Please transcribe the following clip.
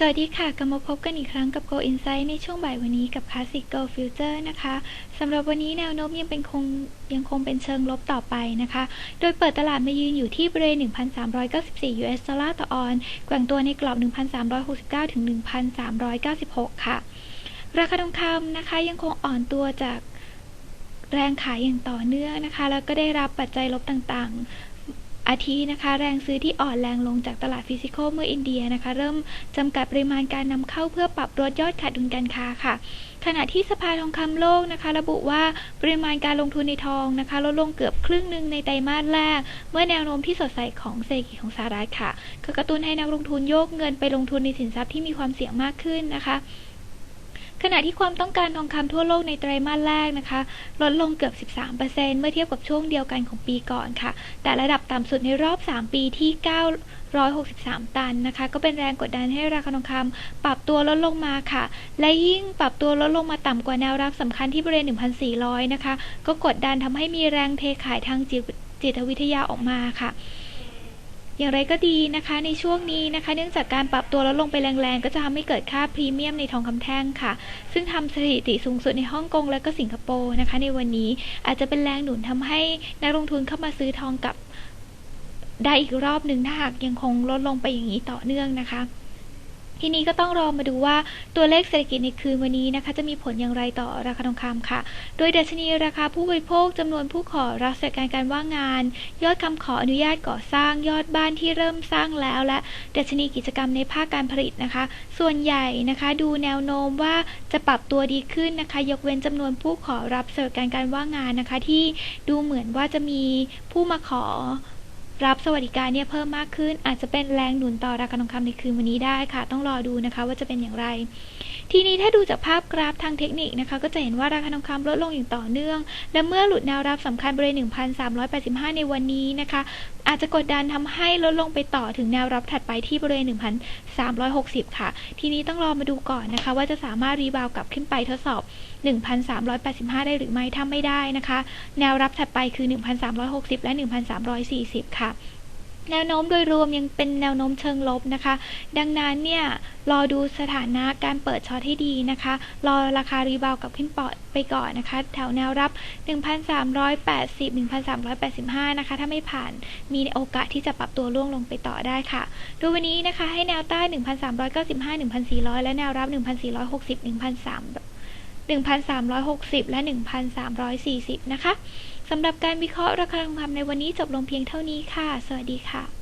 สวัสดีค่ะกลับมาพบกันอีกครั้งกับ Go Insight ในช่วงบ่ายวันนี้กับ Classic Go Future นะคะสำหรับวันนี้แนวโน้มยังเป็นคงยังคงเป็นเชิงลบต่อไปนะคะ โดยเปิดตลาดมายืนอยู่ที่บริเวณ 1,394 US ดอลลาร์ต่อออนแกว่งตัวในกรอบ 1,369 ถึง 1,396 ค่ะ ราคาทองคำนะคะยังคงอ่อนตัวจากแรงขายอย่างต่อเนื่องนะคะ แล้วก็ได้รับปัจจัยลบต่างๆ อาทินะคะ แรงซื้อที่อ่อนแรงลงจากตลาดฟิสิกอลเมื่ออินเดียนะคะ เริ่มจำกัดปริมาณการนำเข้าเพื่อปรับลดยอดขาดดุลการค้าค่ะ ขณะที่สภาทองคำโลกนะคะ ระบุว่าปริมาณการลงทุนในทองนะคะลดลงเกือบครึ่งหนึ่งในไตรมาสแรก เมื่อแนวโน้มที่สดใสของเศรษฐกิจของสหรัฐค่ะก็กระตุ้นให้นักลงทุนโยกเงินไปลงทุนในสินทรัพย์ที่มีความเสี่ยงมากขึ้นนะคะ ขณะที่ความต้องการทองคำทั่วโลกในไตรมาสแรกนะคะ ลดลงเกือบ 13%เมื่อเทียบกับช่วงเดียวกันของปีก่อนค่ะ แต่ระดับต่ำสุดในรอบ 3 ปีที่ 963 ตันนะคะ ก็เป็นแรงกดดันให้ราคาทองคำปรับตัวลดลงมาค่ะ และยิ่งปรับตัวลดลงมาต่ำกว่าแนวรับสำคัญที่บริเวณ 1,400 นะคะ ก็กดดันทำให้มีแรงเทขายทางจิตจิตวิทยาออกมาค่ะ อย่างไรก็ดีนะคะ ในช่วงนี้นะคะ เนื่องจากการปรับตัวลดลงไปแรงๆ ก็จะทำให้เกิดค่าพรีเมียมในทองคำแท่งค่ะ ซึ่งทำสถิติสูงสุดในฮ่องกงและก็สิงคโปร์นะคะ ในวันนี้อาจจะเป็นแรงหนุนทำให้นักลงทุนเข้ามาซื้อทองกับได้อีกรอบหนึ่งถ้าหากยังคงลดลงไปอย่างนี้ต่อเนื่องนะคะ ทีนี้ก็ต้องรอมาดูว่าตัวเลขเศรษฐกิจในคืนวันนี้นะคะ จะมีผลอย่างไรต่อราคาทองคำค่ะ โดยดัชนีราคาผู้บริโภคจำนวนผู้ขอรับสิทธิการการว่างงาน ยอดคำขออนุญาตก่อสร้างยอดบ้านที่เริ่มสร้างแล้ว และดัชนีกิจกรรมในภาคการผลิตนะคะ ส่วนใหญ่นะคะดูแนวโน้มว่าจะปรับตัวดีขึ้นนะคะ ยกเว้นจำนวนผู้ขอรับสิทธิการการว่างงานนะคะ ที่ดูเหมือนว่าจะมีผู้มาขอ รับสวัสดิการเนี่ยเพิ่มมากขึ้น อาจจะเป็นแรงหนุนต่อราคาทองคำในคืนวันนี้ได้ค่ะ ต้องรอดูนะคะว่าจะเป็นอย่างไร ทีนี้ถ้าดูจากภาพกราฟทางเทคนิคนะคะ ก็จะเห็นว่าราคาทองคำลดลงอย่างต่อเนื่อง และเมื่อหลุดแนวรับสำคัญบริเวณ 1,385 ในวันนี้นะคะ อาจจะกดดันทำให้ลดลงไปต่อถึงแนวรับถัดไปที่บริเวณ 1,360 ค่ะ ทีนี้ต้องรอมาดูก่อนนะคะ ว่าจะสามารถรีบาวกลับขึ้นไปทดสอบ 1,385 ได้หรือไม่ถ้าไม่ได้นะคะ แนวรับถัดไปคือ 1,360 และ 1,340 ค่ะ แนวโน้มโดยรวมยังเป็นแนวโน้มเชิงลบนะคะ ดังนั้นเนี่ยรอดูสถานะการเปิดช็อตให้ดีนะคะ รอราคารีบาวกับขึ้นปอดไปก่อนนะคะ แถวแนวรับ 1,380 1,385 นะคะ ถ้าไม่ผ่านมีโอกาสที่จะปรับตัวล่วงลงไปต่อได้ค่ะดยวันนี้นะคะให้แนวต้าน1,395 1,400 และแนวรับ 1,460 1,300 1,360 และ 1,340 นะคะสำหรับการวิเคราะห์ราคาทองคำในวันนี้จบลงเพียงเท่านี้ค่ะ สวัสดีค่ะ